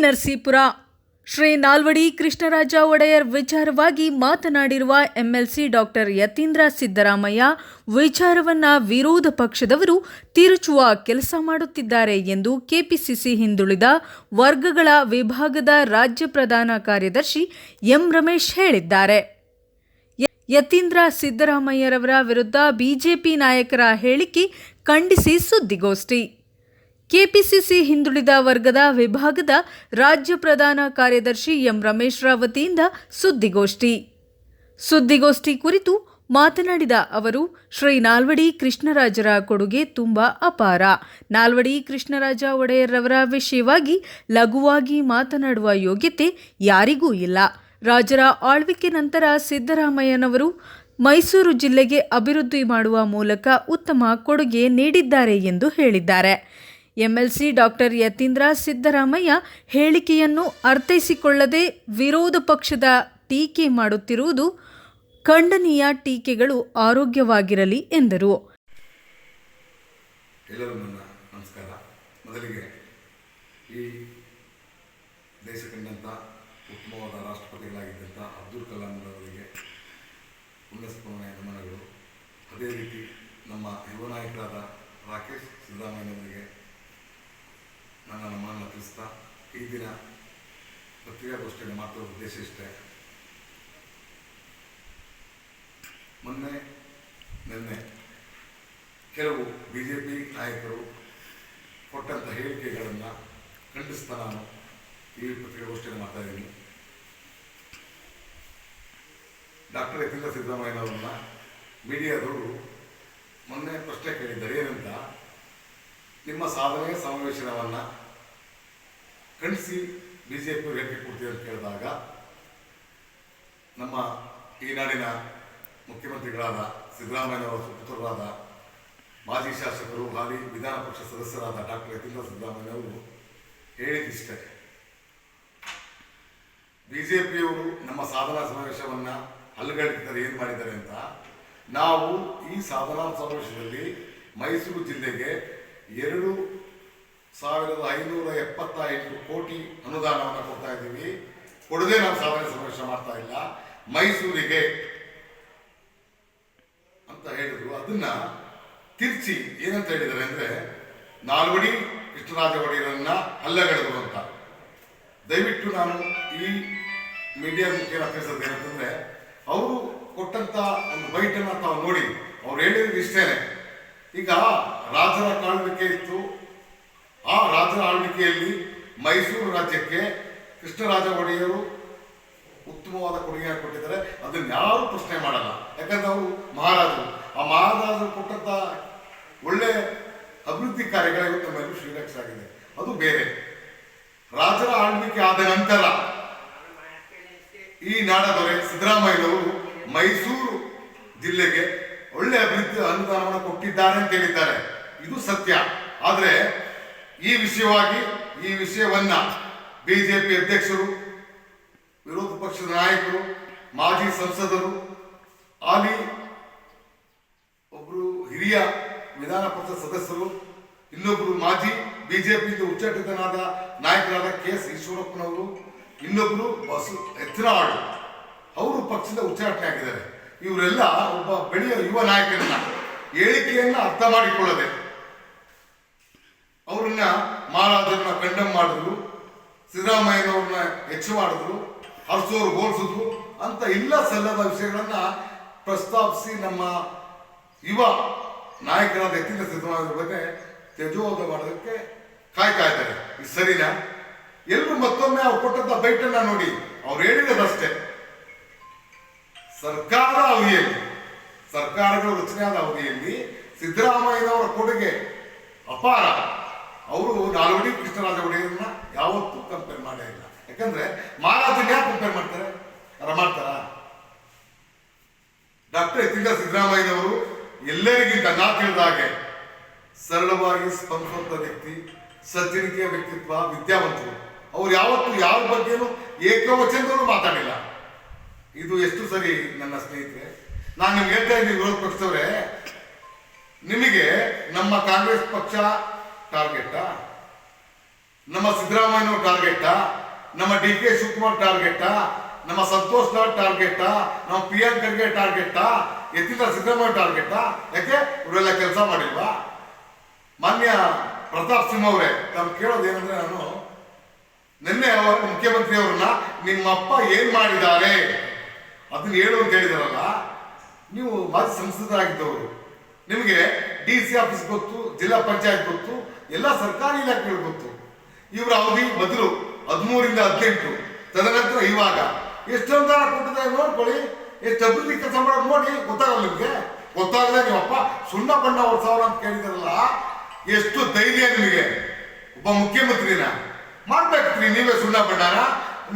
ನರಸೀಪುರ. ಶ್ರೀ ನಾಲ್ವಡಿ ಕೃಷ್ಣರಾಜ ಒಡೆಯರ್ ವಿಚಾರವಾಗಿ ಮಾತನಾಡಿರುವ MLC doctor Yathindra Siddaramaiah, ವಿಚಾರವನ್ನ ವಿರೋಧ ಪಕ್ಷದವರು ತಿರುಚುವ ಕೆಲಸ ಮಾಡುತ್ತಿದ್ದಾರೆ ಎಂದು ಕೆಪಿಸಿಸಿ ಹಿಂದುಳಿದ ವರ್ಗಗಳ ವಿಭಾಗದ ರಾಜ್ಯ ಪ್ರಧಾನ ಕಾರ್ಯದರ್ಶಿ ಎಂ ರಮೇಶ್ ಹೇಳಿದ್ದಾರೆ. ಯತೀಂದ್ರ ಸಿದ್ದರಾಮಯ್ಯರವರ ವಿರುದ್ಧ ಬಿಜೆಪಿ ನಾಯಕರ ಹೇಳಿಕೆ ಖಂಡಿಸಿ ಸುದ್ದಿಗೋಷ್ಠಿ. ಕೆಪಿಸಿಸಿ ಹಿಂದುಳಿದ ವರ್ಗದ ವಿಭಾಗದ ರಾಜ್ಯ ಪ್ರಧಾನ ಕಾರ್ಯದರ್ಶಿ ಎಂ ರಮೇಶ್ ರಾವ್ ವತಿಯಿಂದ ಸುದ್ದಿಗೋಷ್ಠಿ. ಸುದ್ದಿಗೋಷ್ಠಿ ಕುರಿತು ಮಾತನಾಡಿದ ಅವರು, ಶ್ರೀ ನಾಲ್ವಡಿ ಕೃಷ್ಣರಾಜರ ಕೊಡುಗೆ ತುಂಬ ಅಪಾರ. ನಾಲ್ವಡಿ ಕೃಷ್ಣರಾಜ ಒಡೆಯರವರ ವಿಷಯವಾಗಿ ಲಘುವಾಗಿ ಮಾತನಾಡುವ ಯೋಗ್ಯತೆ ಯಾರಿಗೂ ಇಲ್ಲ. ರಾಜರ ಆಳ್ವಿಕೆ ನಂತರ ಸಿದ್ದರಾಮಯ್ಯನವರು ಮೈಸೂರು ಜಿಲ್ಲೆಗೆ ಅಭಿವೃದ್ಧಿ ಮಾಡುವ ಮೂಲಕ ಉತ್ತಮ ಕೊಡುಗೆ ನೀಡಿದ್ದಾರೆ ಎಂದು ಹೇಳಿದ್ದಾರೆ. ಎಂಎಲ್ಸಿ ಡಾಕ್ಟರ್ ಯತೀಂದ್ರ ಸಿದ್ದರಾಮಯ್ಯ ಹೇಳಿಕೆಯನ್ನು ಅರ್ಥೈಸಿಕೊಳ್ಳದೆ ವಿರೋಧ ಪಕ್ಷದ ಟೀಕೆ ಮಾಡುತ್ತಿರುವುದು ಖಂಡನೀಯ ಟೀಕೆಗಳು ಆರೋಗ್ಯವಾಗಿರಲಿ ಎಂದರು. ನಮಸ್ಕಾರ. ಮೊದಲಿಗೆ ಈ ಅಬ್ದುಲ್ ಪುಣ್ಯಸ್ಮರಣೆಯ ನಮನಗಳು. ಅದೇ ರೀತಿ ನಮ್ಮ ಯುವ ನಾಯಕರಾದ ರಾಕೇಶ್ ಸಿದ್ದರಾಮಯ್ಯನವರಿಗೆ ನನ್ನ ಮನ ತಿಳಿಸ್ತಾ ಈ ದಿನ ಪತ್ರಿಕಾಗೋಷ್ಠಿಯಲ್ಲಿ ಮಾತಾಡೋ ಉದ್ದೇಶ ಇಷ್ಟೇ. ಮೊನ್ನೆ, ನಿನ್ನೆ ಕೆಲವು ಬಿ ಜೆ ಪಿ ನಾಯಕರು ಕೊಟ್ಟಂಥ ಹೇಳಿಕೆಗಳನ್ನು ಖಂಡಿಸ್ತಾ ನಾನು ಈ ಪತ್ರಿಕಾಗೋಷ್ಠಿಯಲ್ಲಿ ಮಾತಾಡಿದ್ದೀನಿ ಡಾಕ್ಟರ್ ಯತೀಂದ್ರ ಸಿದ್ದರಾಮಯ್ಯನವ್ರನ್ನ ಮೀಡಿಯಾದವರು ಮೊನ್ನೆ ಪ್ರಶ್ನೆ ಕೇಳಿದ್ದಾರೆ, ಏನಂತ? ನಿಮ್ಮ ಸಾಧನೆಯ ಸಮಾವೇಶನವನ್ನ ಖಂಡಿಸಿ ಬಿ ಜೆ ಕೊಡ್ತೀವಿ ಅಂತ ಕೇಳಿದಾಗ ನಮ್ಮ ಈ ನಾಡಿನ ಮುಖ್ಯಮಂತ್ರಿಗಳಾದ ಸಿದ್ದರಾಮಯ್ಯನವರ ಸುಪುತ್ರರಾದ ಮಾಜಿ ಶಾಸಕರು ಹಾಲಿ ವಿಧಾನ ಪರಿಷತ್ ಸದಸ್ಯರಾದ ಡಾಕ್ಟರ್ ಯತೀಂದ್ರ ಸಿದ್ದರಾಮಯ್ಯನವರು ಹೇಳಿದಿಷ್ಟೇ ಬಿಜೆಪಿಯವರು ನಮ್ಮ ಸಾಧನಾ ಸಮಾವೇಶವನ್ನು ಅಲ್ಲಗಡಿತಾರೆ ಏನು ಮಾಡಿದ್ದಾರೆ ಅಂತ ನಾವು ಈ ಸಾಧನಾ ಸಮಾವೇಶದಲ್ಲಿ ಮೈಸೂರು ಜಿಲ್ಲೆಗೆ ಎರಡು ಸಾವಿರದ ಐನೂರ ಎಪ್ಪತ್ತ ಎಂಟು ಕೋಟಿ ಅನುದಾನವನ್ನು ಕೊಡ್ತಾ ಇದ್ದೀವಿ. ಕೊಡದೆ ನಾವು ಸಾಧನೆ ಸಮಾವೇಶ ಮಾಡ್ತಾ ಇಲ್ಲ. ಮೈಸೂರಿಗೆ ಅಂತ ಹೇಳಿದ್ರು. ಅದನ್ನ ತಿರ್ಚಿ ಏನಂತ ಹೇಳಿದ್ದಾರೆ ಅಂದ್ರೆ, ನಾಲ್ವಡಿ ಕೃಷ್ಣರಾಜ ಒಡೆಯರನ್ನ ಹಲ್ಲಗಳೆದರು ಅಂತ. ದಯವಿಟ್ಟು ನಾನು ಈ ಮೀಡಿಯಾ ಮುಖ್ಯ ತಿಳಿಸೋದು ಏನಂತಂದ್ರೆ, ಅವರು ಕೊಟ್ಟಂತ ಒಂದು ಬೈಟನ್ನು ತಾವು ನೋಡಿ, ಅವ್ರು ಹೇಳಿದ್ರು ಇಷ್ಟೇನೆ. ಈಗ ರಾಜರ ಆಳ್ವಿಕೆ ಇತ್ತು. ಆ ರಾಜರ ಆಳ್ವಿಕೆಯಲ್ಲಿ ಮೈಸೂರು ರಾಜ್ಯಕ್ಕೆ ಕೃಷ್ಣರಾಜ ಒಡೆಯರು ಉತ್ತಮವಾದ ಕೊಡುಗೆಯಾಗಿ ಕೊಟ್ಟಿದ್ದಾರೆ. ಅದನ್ನು ಯಾರು ಪ್ರಶ್ನೆ ಮಾಡಲ್ಲ. ಯಾಕಂದ್ರೆ ಅವರು ಮಹಾರಾಜರು. ಆ ಮಹಾರಾಜರು ಕೊಟ್ಟಂತ ಒಳ್ಳೆ ಅಭಿವೃದ್ಧಿ ಕಾರ್ಯಗಳ ಇವತ್ತು ನಮ್ಮೆಲ್ಲರೂ ಶ್ರೀರಕ್ಷ ಆಗಿದೆ ಅದು ಬೇರೆ. ರಾಜರ ಆಳ್ವಿಕೆ ಆದ ನಂತರ ಈ ನಾಡದೊರೆ ಸಿದ್ದರಾಮಯ್ಯನವರು ಮೈಸೂರು ಜಿಲ್ಲೆಗೆ ಒಳ್ಳೆ ಅಭಿವೃದ್ಧಿ ಅನುದಾನವನ್ನು ಕೊಟ್ಟಿದ್ದಾರೆ ಅಂತ ಹೇಳಿದ್ದಾರೆ. ಇದು ಸತ್ಯ. ಆದರೆ ಈ ವಿಷಯವಾಗಿ, ಈ ವಿಷಯವನ್ನ ಬಿಜೆಪಿ ಅಧ್ಯಕ್ಷರು, ವಿರೋಧ ಪಕ್ಷದ ನಾಯಕರು, ಮಾಜಿ ಸಂಸದರು, ಹಾಲಿ ಒಬ್ರು ಹಿರಿಯ ವಿಧಾನ ಪರಿಷತ್ ಸದಸ್ಯರು, ಇನ್ನೊಬ್ರು ಮಾಜಿ ಬಿಜೆಪಿ ಉಚ್ಚಾಟಿತನಾದ ನಾಯಕರಾದ ಕೆ ಎಸ್ ಈಶ್ವರಪ್ಪನವರು, ಇನ್ನೊಬ್ರು ಬಸು ಎತ್ತಿನಾಳು ಅವರು ಪಕ್ಷದ ಉಚ್ಚಾಟನೆ ಆಗಿದ್ದಾರೆ. ಇವರೆಲ್ಲ ಒಬ್ಬ ಬೆಳೆಯ ಯುವ ನಾಯಕರನ್ನ. ಹೇಳಿಕೆಯನ್ನ ಅರ್ಥ ಮಾಡಿಕೊಳ್ಳದೆ ಅವ್ರನ್ನ ಮಹಾರಾಜರನ್ನ ಕಂಡಮ್ ಮಾಡಿದ್ರು, ಸಿದ್ದರಾಮಯ್ಯನವ್ರನ್ನ ಹೆಚ್ಚು ಮಾಡಿದ್ರು ಹರ್ಸೋರು ಗೋಲ್ಸಿದ್ರು ಅಂತ ಇಲ್ಲ ಸಲ್ಲದ ವಿಷಯಗಳನ್ನ ಪ್ರಸ್ತಾಪಿಸಿ ನಮ್ಮ ಯುವ ನಾಯಕರಾದ ಎತ್ತಿನ ಸಿದ್ದರಾಮಯ್ಯ ಬಗ್ಗೆ ತೆಜೋದ ಮಾಡೋದಕ್ಕೆ ಕಾಯ್ತಾ ಇದ್ದಾರೆ. ಇದು ಸರಿನಾ? ಎಲ್ಲರೂ ಮತ್ತೊಮ್ಮೆ ಅವ್ರು ಕೊಟ್ಟಂತ ಬೈಟನ್ನ ನೋಡಿ, ಅವ್ರು ಹೇಳಿರೋದಷ್ಟೇ. ಸರ್ಕಾರ ಅವಧಿಯಲ್ಲಿ ಸರ್ಕಾರಗಳ ರಚನೆಯಾದ ಅವಧಿಯಲ್ಲಿ ಸಿದ್ದರಾಮಯ್ಯನವರ ಕೊಡುಗೆ ಅಪಾರ. ಅವರು ನಾಲ್ವಡಿ ಕೃಷ್ಣರಾಜ ಒಡೆಯರನ್ನ ಯಾವತ್ತೂ ಕಂಪೇರ್ ಮಾಡೇ ಇಲ್ಲ. ಯಾಕಂದ್ರೆ ಮಹಾರಾಜನ ಯಾಕೆ ಕಂಪೇರ್ ಮಾಡ್ತಾರೆ? ಅರ ಮಾಡ್ತಾರ? ಡಾಕ್ಟರ್ ಯತೀಂದ್ರ ಸಿದ್ದರಾಮಯ್ಯನವರು ಎಲ್ಲರಿಗಿಂತ ನಾ ಹಾಗೆ ಸರಳವಾಗಿ ಸ್ಪಂದಿಸುವಂತ ವ್ಯಕ್ತಿ ಸಜ್ಜನಿಕೆಯ ವ್ಯಕ್ತಿತ್ವ, ವಿದ್ಯಾವಂತರು. ಅವ್ರು ಯಾವತ್ತೂ ಯಾರ ಬಗ್ಗೆನೂ ಏಕವಚನದಲ್ಲೂ ಮಾತಾಡಿಲ್ಲ. ಇದು ಎಷ್ಟು ಸರಿ ನನ್ನ ಸ್ನೇಹಿತರೆ ನಾನು ನಿಮ್ಗೆ ಹೇಳ್ತಾ ಇದ್ದೀನಿ ವಿರೋಧ ಪಕ್ಷದವ್ರೆ, ನಿಮಗೆ ನಮ್ಮ ಕಾಂಗ್ರೆಸ್ ಪಕ್ಷ ಟಾರ್ಗೆಟಾ ನಮ್ಮ ಸಿದ್ದರಾಮಯ್ಯ ಟಾರ್ಗೆಟಾ ನಮ್ಮ ಡಿ ಕೆ ಶಿವಕುಮಾರ್ ಟಾರ್ಗೆಟಾ ನಮ್ಮ ಸಂತೋಷ್ ಟಾರ್ಗೆಟ್ ನಮ್ಮ ಎನ್ ಖರ್ಗೆ ಟಾರ್ಗೆಟ್ ಎತ್ತಿದ ಸಿದ್ದರಾಮಯ್ಯ ಟಾರ್ಗೆಟ್ ಯಾಕೆ? ಇವರೆಲ್ಲ ಕೆಲಸ ಮಾಡಿಲ್ವಾ? ಮಾನ್ಯ ಪ್ರತಾಪ್ ಸಿಂಹ ಅವರೇ, ನಾನು ಕೇಳೋದು ಏನಂದ್ರೆ ನಾನು, ನಿನ್ನೆ ಅವರ ಮುಖ್ಯಮಂತ್ರಿ ಅವ್ರನ್ನ ನಿಮ್ಮ ಅಪ್ಪ ಏನ್ ಮಾಡಿದ್ದಾರೆ? ಅದನ್ನ ಹೇಳು ಅಂತ ಹೇಳಿದಾರಲ್ಲ. ನೀವು ಮಾಜಿ ಸಂಸದರಾಗಿದ್ದವರು. ನಿಮಗೆ ಡಿ ಸಿ ಆಫೀಸ್ ಗೊತ್ತು, ಜಿಲ್ಲಾ ಪಂಚಾಯತ್ ಗೊತ್ತು, ಎಲ್ಲ ಸರ್ಕಾರಿ ಇಲಾಖೆಗಳು ಗೊತ್ತು. ಇವರ ಅವಧಿ ಮೊದಲು ಹದಿಮೂರಿಂದ ಹದಿನೆಂಟು. ತದನಂತರ ಇವಾಗ ಎಷ್ಟು ಅನುದಾನ ಕೊಟ್ಟಿದ್ದಾರೆ ನೋಡ್ಕೊಳ್ಳಿ. ಎಷ್ಟು ಅಭಿವೃದ್ಧಿ ಕೆಲಸ ಮಾಡೋದು ನೋಡಿ ಗೊತ್ತಾಗಲ್ಲ ನಿಮಗೆ. ಗೊತ್ತಾಗಲ್ಲ ನೀವಪ್ಪ ಸುಣ್ಣ ಬಣ್ಣ ಸಾವಿರ ಅಂತ ಕೇಳಿದಾರಲ್ಲ, ಎಷ್ಟು ಧೈರ್ಯ ನಿಮಗೆ. ಒಬ್ಬ ಮುಖ್ಯಮಂತ್ರಿನ ಮಾಡ್ಬೇಕ್ರಿ ನೀವೇ ಸುಣ್ಣ ಬಣ್ಣನ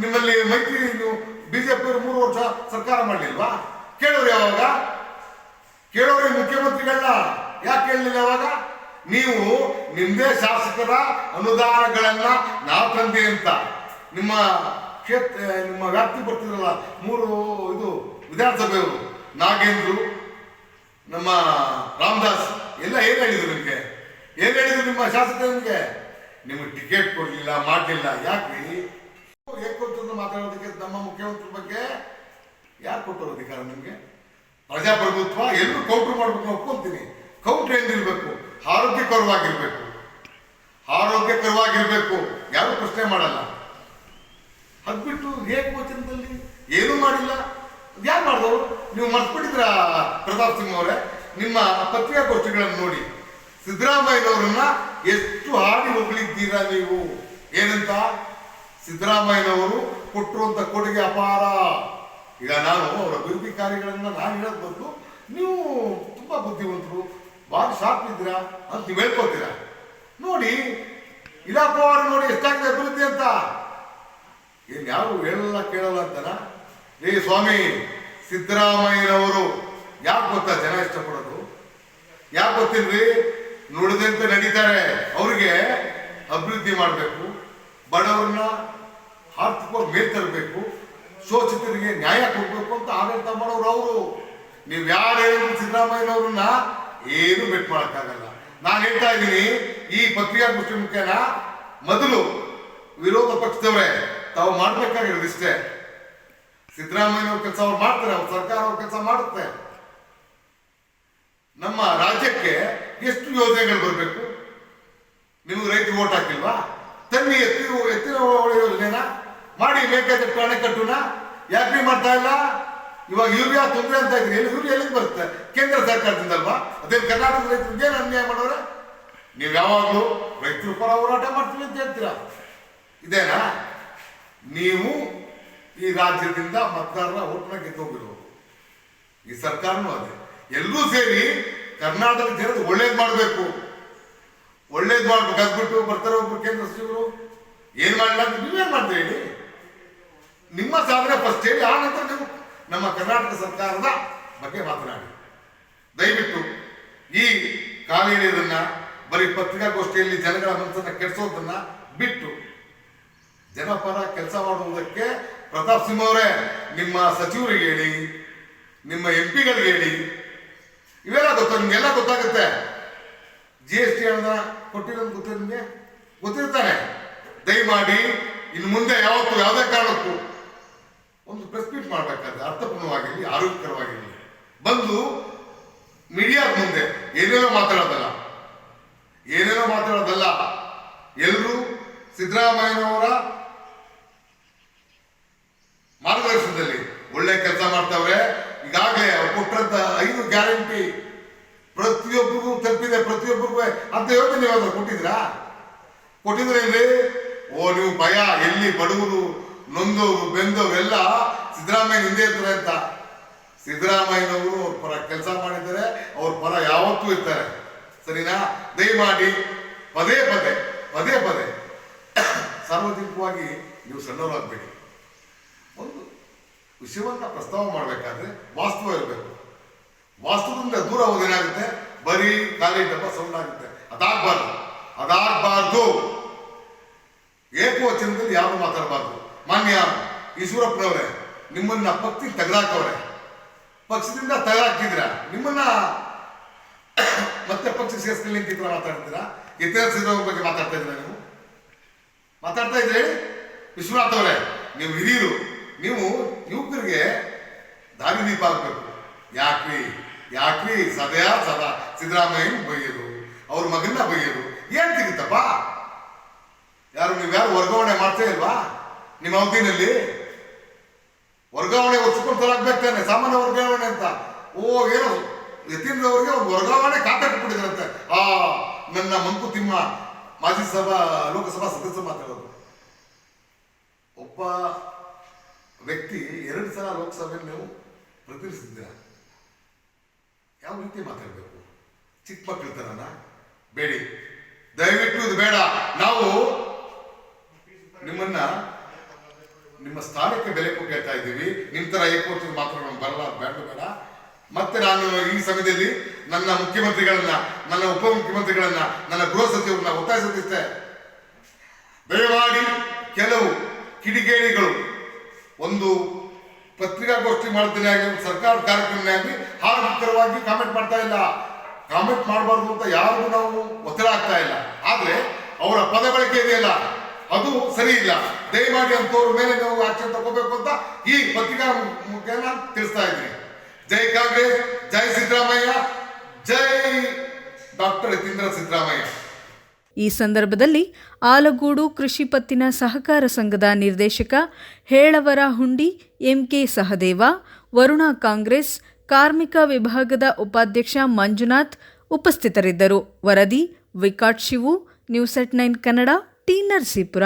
ನಿಮ್ಮಲ್ಲಿ ಮೈತ್ರಿ ನೀವು ಬಿಜೆಪಿ ಅವರು ಮೂರು ವರ್ಷ ಸರ್ಕಾರ ಮಾಡಲಿಲ್ವಾ? ಕೇಳೋರು ಯಾವಾಗ? ಕೇಳೋರು ಮುಖ್ಯಮಂತ್ರಿಗಳನ್ನ ಯಾಕೆ ಕೇಳಲಿಲ್ಲ ಯಾವಾಗ? ನೀವು ನಿಮ್ಮದೇ ಶಾಸಕರ ಅನುದಾನಗಳನ್ನ ನಾವು ತಂದೆ ಅಂತ. ನಿಮ್ಮ ಕ್ಷೇತ್ರ, ನಿಮ್ಮ ವ್ಯಾಪ್ತಿ ಬರ್ತಿದ್ರಲ್ಲ ಮೂರು ಇದು ವಿಧಾನಸಭೆಯವರು ನಾಗೇಂದ್ರು, ನಮ್ಮ ರಾಮದಾಸ್, ಎಲ್ಲ ಏನು ಹೇಳಿದ್ರು ನಿಮಗೆ? ಏನು ಹೇಳಿದ್ರು ನಿಮ್ಮ ಶಾಸಕರು ನಿಮಗೆ? ನಿಮಗೆ ಟಿಕೆಟ್ ಕೊಡ್ಲಿಲ್ಲ ಯಾಕೆ ಯಾಕ್ರಿ? ಏಕೋತ್ತಂದು ಮಾತಾಡೋದಕ್ಕೆ ನಮ್ಮ ಮುಖ್ಯಮಂತ್ರಿ ಬಗ್ಗೆ? ಯಾರು ಕೊಟ್ಟರು ಅಧಿಕಾರ ನಿಮಗೆ? ಪ್ರಜಾಪ್ರಭುತ್ವ ಎಲ್ಲರೂ ಕೌಂಟ್ರು ಮಾಡಬೇಕು ಒಪ್ಕೊಂತೀನಿ. ಕೌಂಟ್ರ್ ಎಂದಿರಬೇಕು, ಆರೋಗ್ಯಕರವಾಗಿರ್ಬೇಕು. ಆರೋಗ್ಯಕರವಾಗಿರ್ಬೇಕು. ಯಾರು ಪ್ರಶ್ನೆ ಮಾಡಲ್ಲ. ಅದ್ಬಿಟ್ಟು ಏಕವಚನದಲ್ಲಿ ಏನೂ ಮಾಡಿಲ್ಲ. ಯಾರು ಮಾಡಿದವರು? ನೀವು ಮರ್ತ್ಬಿಟ್ಟಿದ್ರ ಪ್ರತಾಪ್ ಸಿಂಗ್ ಅವರೇ? ನಿಮ್ಮ ಪತ್ರಿಕಾಗೋಷ್ಠಿಗಳನ್ನು ನೋಡಿ. ಸಿದ್ದರಾಮಯ್ಯನವರನ್ನ ಎಷ್ಟು ಹಾಡಿ ಹೋಗ್ಲಿದ್ದೀರಾ ನೀವು? ಏನಂತ? ಸಿದ್ದರಾಮಯ್ಯನವರು ಕೊಟ್ಟಿರುವಂತ ಕೊಡುಗೆ ಅಪಾರ. ಈಗ ನಾನು ಅವರ ಅಭಿವೃದ್ಧಿ ಕಾರ್ಯಗಳನ್ನು ನಾನು ಹೇಳೋದು ಬದಲು ನೀವು ತುಂಬಾ ಬುದ್ಧಿವಂತರು, ಭಾರಿ ಶಾರ್ಪ್ ಇದ್ದೀರಾ ಅಂತ ನೀವು ಹೇಳ್ಕೊತೀರಾ? ನೋಡಿ ಅವರು ನೋಡಿ ಎಷ್ಟಾಗಿದೆ ಅಭಿವೃದ್ಧಿ ಅಂತ. ಏನು ಯಾರು ಹೇಳಲ್ಲ ಕೇಳಲ್ಲ ಅಂತನ? ಏ ಸ್ವಾಮಿ, ಸಿದ್ದರಾಮಯ್ಯನವರು ಯಾಕೆ ಗೊತ್ತಾ ಜನ ಇಷ್ಟಪಡೋದು? ಯಾಕೆ ಗೊತ್ತಿಲ್ರಿ? ನುಡಿದಂತೆ ನಡೀತಾರೆ. ಅವ್ರಿಗೆ ಅಭಿವೃದ್ಧಿ ಮಾಡಬೇಕು, ಬಡವರನ್ನ ಆರ್ಥಿಕವಾಗಿ ಮೇಲ್ ತರಬೇಕು ಶೋಷಿತರಿಗೆ ನ್ಯಾಯ ಕೊಡ್ಬೇಕು ಅಂತ ಆಡಳಿತ ಮಾಡೋರು ಅವರು. ನೀವು ಯಾರು ಹೇಳಿದ್ರು ಸಿದ್ದರಾಮಯ್ಯನವ್ರನ್ನ ಏನು ಬೆಟ್ ಮಾಡೋಕ್ಕಾಗಲ್ಲ. ನಾನು ಹೇಳ್ತಾ ಇದ್ದೀನಿ, ಈ ಪತ್ರಿಕಾಗೋಷ್ಠಿ ಮುಖ್ಯನ ಮೊದಲು ವಿರೋಧ ಪಕ್ಷದವರೇ, ತಾವು ಮಾಡ್ಬೇಕಾಗಿರೋದು ಇಷ್ಟೇ. ಸಿದ್ದರಾಮಯ್ಯನವ್ರ ಕೆಲಸ ಅವ್ರು ಮಾಡ್ತಾರೆ, ಅವ್ರ ಸರ್ಕಾರ ಅವ್ರ ಕೆಲಸ ಮಾಡುತ್ತೆ. ನಮ್ಮ ರಾಜ್ಯಕ್ಕೆ ಎಷ್ಟು ಯೋಜನೆಗಳು ಬರಬೇಕು? ನಿಮಗೆ ರೈತರು ಓಟ್ ಹಾಕಿಲ್ವಾ? ತನ್ನಿ ಎತ್ತಿನ ಎತ್ತಿನ ಯೋಜನೆನ ಮಾಡಿ ಬೇಕಾದರೆ ಪ್ರಾಣಿ ಕಟ್ಟೋಣ ಯಾಕೆ ಮಾಡ್ತಾ ಇಲ್ಲ? ಇವಾಗ ಯೂರಿಯಾ ತೊಂದರೆ ಅಂತ ಇದ್ರಿ. ಎಲ್ಲಿ ಯೂರಿಯಾ ಎಲ್ಲಿಗೆ ಬರುತ್ತೆ? ಕೇಂದ್ರ ಸರ್ಕಾರದಿಂದಲ್ವಾ? ಅದೇ ಕರ್ನಾಟಕದ ರೈತರಿಗೆ ಏನು ಅನ್ಯಾಯ ಮಾಡೋರೆ? ನೀವು ಯಾವಾಗಲೂ ರೈತರ ಪರ ಹೋರಾಟ ಮಾಡ್ತೀವಿ ಅಂತ ಹೇಳ್ತೀರಾ? ಇದೇನಾ? ನೀವು ಈ ರಾಜ್ಯದಿಂದ ಮತದಾರರ ಓಟ್ನ ಗೆದ್ದೋಗಿರೋ ಈ ಸರ್ಕಾರನೂ ಅದೇ. ಎಲ್ಲರೂ ಸೇರಿ ಕರ್ನಾಟಕ ಜನತೆ ಒಳ್ಳೇದು ಮಾಡಬೇಕು. ಒಳ್ಳೇದು ಮಾಡ್ಬೇಕು. ಅದ್ಬಿಟ್ಟು ಬರ್ತಾರೆ ಒಬ್ಬರು ಕೇಂದ್ರ ಸಚಿವರು ಏನು ಮಾಡಲ್ಲ ನೀವೇನ್ ಮಾಡ್ತೀರಿ ಹೇಳಿ? ನಿಮ್ಮ ಸಾಧನೆ ಫಸ್ಟ್ ಹೇಳಿ, ಆ ನಂತರ ನೀವು ನಮ್ಮ ಕರ್ನಾಟಕ ಸರ್ಕಾರದ ಬಗ್ಗೆ ಮಾತನಾಡಿ. ದಯವಿಟ್ಟು ಈ ಕಾವೇರಿಯನ್ನ ಬರೀ ಪತ್ರಿಕಾಗೋಷ್ಠಿಯಲ್ಲಿ ಜನಗಳ ಮನಸ್ಸನ್ನು ಕೆಡಿಸೋದನ್ನ ಬಿಟ್ಟು ಜನಪರ ಕೆಲಸ ಮಾಡುವುದಕ್ಕೆ ಪ್ರತಾಪ್ ಸಿಂಹ ಅವರೇ, ನಿಮ್ಮ ಸಚಿವರಿಗೆ ಹೇಳಿ, ನಿಮ್ಮ ಎಂ ಪಿಗಳಿಗೆ ಹೇಳಿ, ಇವೆಲ್ಲ ಗೊತ್ತ, ನಿಮಗೆಲ್ಲ ಗೊತ್ತಾಗುತ್ತೆ. ಜಿ ಎಸ್ ಟಿ ಹಣದ ಕೊಟ್ಟಿರೋದು ಗೊತ್ತಿರೋ ನಿಮಗೆ? ಗೊತ್ತಿರ್ತಾರೆ. ದಯಮಾಡಿ ಇನ್ನು ಮುಂದೆ ಯಾವತ್ತು ಯಾವುದೇ ಕಾರಣಕ್ಕೂ ಒಂದು ಪ್ರೆಸ್ ಮೀಟ್ ಮಾಡಬೇಕಾದ್ರೆ ಅರ್ಥಪೂರ್ಣವಾಗಿರಲಿ, ಆರೋಗ್ಯಕರವಾಗಿರಲಿ. ಬಂದು ಮೀಡಿಯಾ ಮುಂದೆ, ಏನೇನೋ ಮಾತಾಡೋದಲ್ಲ. ಏನೇನೋ ಮಾತಾಡೋದಲ್ಲ. ಎಲ್ಲರೂ ಸಿದ್ದರಾಮಯ್ಯನವರ ಮಾರ್ಗದರ್ಶನದಲ್ಲಿ ಒಳ್ಳೆ ಕೆಲಸ ಮಾಡ್ತಾವ್ರೆ. ಈಗಾಗಲೇ ಕೊಟ್ಟಂತ ಐದು ಗ್ಯಾರಂಟಿ ಪ್ರತಿಯೊಬ್ಬರಿಗೂ ತಲುಪಿದೆ, ಪ್ರತಿಯೊಬ್ಬರಿಗೂ. ಅಂತ ಯೋಚನೆ ನೀವು ಕೊಟ್ಟಿದ್ರಾ ಕೊಟ್ಟಿದ್ರಾ ಇಲ್ಲಿ ಓ, ನೀವು ಭಯ, ಎಲ್ಲಿ ಬಡವರು ನೊಂದವರು ಬೆಂದವರು ಎಲ್ಲ ಸಿದ್ದರಾಮಯ್ಯ ಹಿಂದೆ ಇರ್ತಾರೆ ಅಂತ. ಸಿದ್ದರಾಮಯ್ಯನವರು ಅವ್ರ ಪರ ಕೆಲಸ ಮಾಡಿದ್ದಾರೆ, ಅವ್ರ ಪರ ಯಾವತ್ತೂ ಇರ್ತಾರೆ. ಸರಿನಾ? ದಯಮಾಡಿ, ಪದೇ ಪದೇ ಪದೇ ಪದೇ, ಸಾರ್ವಜನಿಕವಾಗಿ ನೀವು ಸಣ್ಣವರಾಗಬೇಡಿ. ಒಂದು ವಿಷಯವನ್ನು ಪ್ರಸ್ತಾವ ಮಾಡಬೇಕಾದ್ರೆ ವಾಸ್ತವ ಇರಬೇಕು. ವಾಸ್ತವದಿಂದ ದೂರ ಹೋದೇನಾಗುತ್ತೆ ಬರೀ ಖಾಲಿ ಡಬ್ಬ ಸೌಂಡ್ ಆಗುತ್ತೆ. ಅದಾಗಬಾರ್ದು. ಅದಾಗಬಾರ್ದು. ಏಕವಚನದಲ್ಲಿ ಯಾರು ಮಾತಾಡಬಾರ್ದು? ಮಾನ್ಯ ಈಶ್ವರಪ್ಪನವರೇ, ನಿಮ್ಮನ್ನ ಪಕ್ಷಿ ತೆಗೆದಾಕವ್ರೆ ಪಕ್ಷದಿಂದ ತೆಗೆದಾಕಿದ್ರ ನಿಮ್ಮನ್ನ ಮತ್ತೆ ಪಕ್ಷ ಸೇರಿಸ್ಕೊಳ್ಳಿ ಅಂತ ಇತರ ಮಾತಾಡ್ತೀರಾ? ಇತಿಹಾಸದ ಬಗ್ಗೆ ಮಾತಾಡ್ತಾ ಇದ್ದೀರಾ ನೀವು? ಮಾತಾಡ್ತಾ ಇದ್ರಿ ವಿಶ್ವನಾಥ್ ಅವರೇ ನೀವು ಹಿರಿಯರು. ನೀವು ಯುವಕರಿಗೆ ದಾರಿದೀಪ ಆಗ್ಬೇಕು ಯಾಕ್ರಿ? ಯಾಕ್ರಿ? ಸದಯ ಸದಾ ಸಿದ್ದರಾಮಯ್ಯ ಬೈಯೋದು, ಅವ್ರ ಮಗನ್ನ ಬೈಯೋದು ಏನ್ ಸಿಗುತ್ತಪ್ಪ ಯಾರು ನೀವ್ಯಾರು ವರ್ಗಾವಣೆ ಮಾಡ್ತಾ ಇಲ್ವಾ ನಿಮ್ಮ ಅವಧಿನಲ್ಲಿ ವರ್ಗಾವಣೆ ವರ್ಷಕ್ಕೊಂದು ಸಲ ಸಾಮಾನ್ಯ ವರ್ಗಾವಣೆ ಅಂತ. ಓ, ಏನೋ ಯತೀಂದ್ರವ್ರಿಗೆ ಒಂದು ವರ್ಗಾವಣೆ ಖಾತೆ ಕೊಟ್ಬಿಟ್ಟಿದ್ರಂತೆ. ಆ, ನನ್ನ ಮಂಕುತಿಮ್ಮ ಮಾಜಿ ಸಭಾ, ಲೋಕಸಭಾ ಸದಸ್ಯ ಮಾತಾಡೋದು. ಒಬ್ಬ ವ್ಯಕ್ತಿ ಎರಡು ಸಲ ಲೋಕಸಭೆಯಲ್ಲಿ ನೀವು ಪ್ರತಿನಿಧಿಸಿದ್ದೀರ? ಯಾವ ರೀತಿ ಮಾತಾಡಬೇಕು? ಚಿಕ್ಕ ಮಕ್ಕಳ ಬೇಡಿ. ದಯವಿಟ್ಟು ಇದು ಬೇಡ. ನಾವು ನಿಮ್ಮನ್ನ ನಿಮ್ಮ ಸ್ಥಾನಕ್ಕೆ ಬೆಲೆ ಹೇಳ್ತಾ ಇದ್ದೀವಿ. ನಿಮ್ಮ ತರ ಮಾತ್ರ ನಮ್ಗೆ ಬರಲ್ಲ ಬೇಡ ಬೇಡ. ಮತ್ತೆ ನಾನು ಈ ಸಮಯದಲ್ಲಿ ನನ್ನ ಮುಖ್ಯಮಂತ್ರಿಗಳನ್ನ, ನನ್ನ ಉಪಮುಖ್ಯಮಂತ್ರಿಗಳನ್ನ, ನನ್ನ ಗೃಹ ಸಚಿವರನ್ನ ಒತ್ತಾಯಿಸುತ್ತಿದ್ದೆ. ದಯಮಾಡಿ ಕೆಲವು ಕಿಡಿಗೇಡಿಗಳು, ಒಂದು ಪತ್ರಿಕಾಗೋಷ್ಠಿ ಮಾಡ್ತೀನಿ ಆಗಿ ಸರ್ಕಾರ ಕಾರ್ಯಕ್ರಮನೇ ಆಗಲಿ ಹಾರ್ದಿಕರವಾಗಿ ಕಾಮೆಂಟ್ ಮಾಡ್ತಾ ಇಲ್ಲ. ಕಾಮೆಂಟ್ ಮಾಡಬಾರ್ದು ಅಂತ ಯಾರಿಗೂ ನಾವು ಒತ್ತಡ ಆಗ್ತಾ ಇಲ್ಲ. ಆದ್ರೆ ಅವರ ಪದ ಬಳಕೆ ಇದೆಯಲ್ಲ ಅದು ಸರಿ ಇಲ್ಲ ದಯಮಾಡಿ ಅಂತವ್ರ ಮೇಲೆ ನಾವು ಆಕ್ಷನ್ ತಗೋಬೇಕು ಅಂತ ಈ ಪತ್ರಿಕಾ ಮುಖೇನ ತಿಳಿಸ್ತಾ ಇದ್ದೀನಿ. ಜೈ ಕಾಂಗ್ರೆಸ್, ಜೈ ಸಿದ್ದರಾಮಯ್ಯ, ಜೈ ಡಾಕ್ಟರ್ ಯತೀಂದ್ರ ಸಿದ್ದರಾಮಯ್ಯ. ಈ ಸಂದರ್ಭದಲ್ಲಿ ಆಲಗೂಡು ಕೃಷಿ ಪತ್ತಿನ ಸಹಕಾರ ಸಂಘದ ನಿರ್ದೇಶಕ ಹೇಳವರ ಹುಂಡಿ, ಎಂಕೆ ಸಹದೇವ, ವರುಣಾ ಕಾಂಗ್ರೆಸ್, ಕಾರ್ಮಿಕ ವಿಭಾಗದ ಉಪಾಧ್ಯಕ್ಷ ಮಂಜುನಾಥ್ ಉಪಸ್ಥಿತರಿದ್ದರು. ವರದಿ, ವಿಕಾಟ್ Shivu, news at nine Kannada. T Narasipura